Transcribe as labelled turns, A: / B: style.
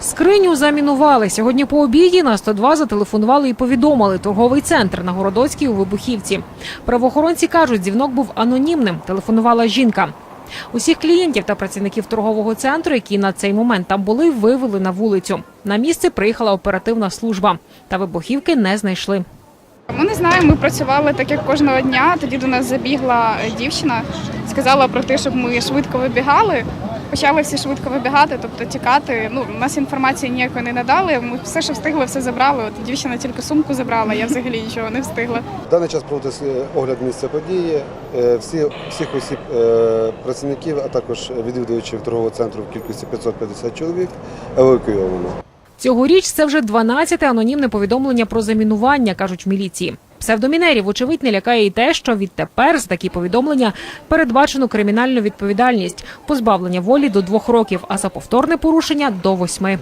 A: Скриню замінували. Сьогодні по обіді на 102 зателефонували і повідомили торговий центр на Городоцькій у Вибухівці. Правоохоронці кажуть, дзвінок був анонімним. Телефонувала жінка. Усіх клієнтів та працівників торгового центру, які на цей момент там були, вивели на вулицю. На місце приїхала оперативна служба, та вибухівки не знайшли.
B: Ми не знаємо, ми працювали так, як кожного дня. Тоді до нас забігла дівчина, сказала про те, щоб ми швидко вибігали. Почали всі швидко вибігати, тобто тікати. Ну, у нас інформації ніякої не надали. Ми все, що встигли, все забрали. От дівчина тільки сумку забрала, я взагалі нічого не встигла.
C: В даний час проводиться огляд місця події. Е, Всі, всіх осіб е, працівників, а також відвідувачів торгового центру в кількості 550 чоловік евакуйовано.
A: Цьогоріч це вже 12-те анонімне повідомлення про замінування, кажуть в міліції. Псевдомінерів, очевидь, не лякає і те, що відтепер за такі повідомлення передбачено кримінальну відповідальність, позбавлення волі до двох років, а за повторне порушення до восьми.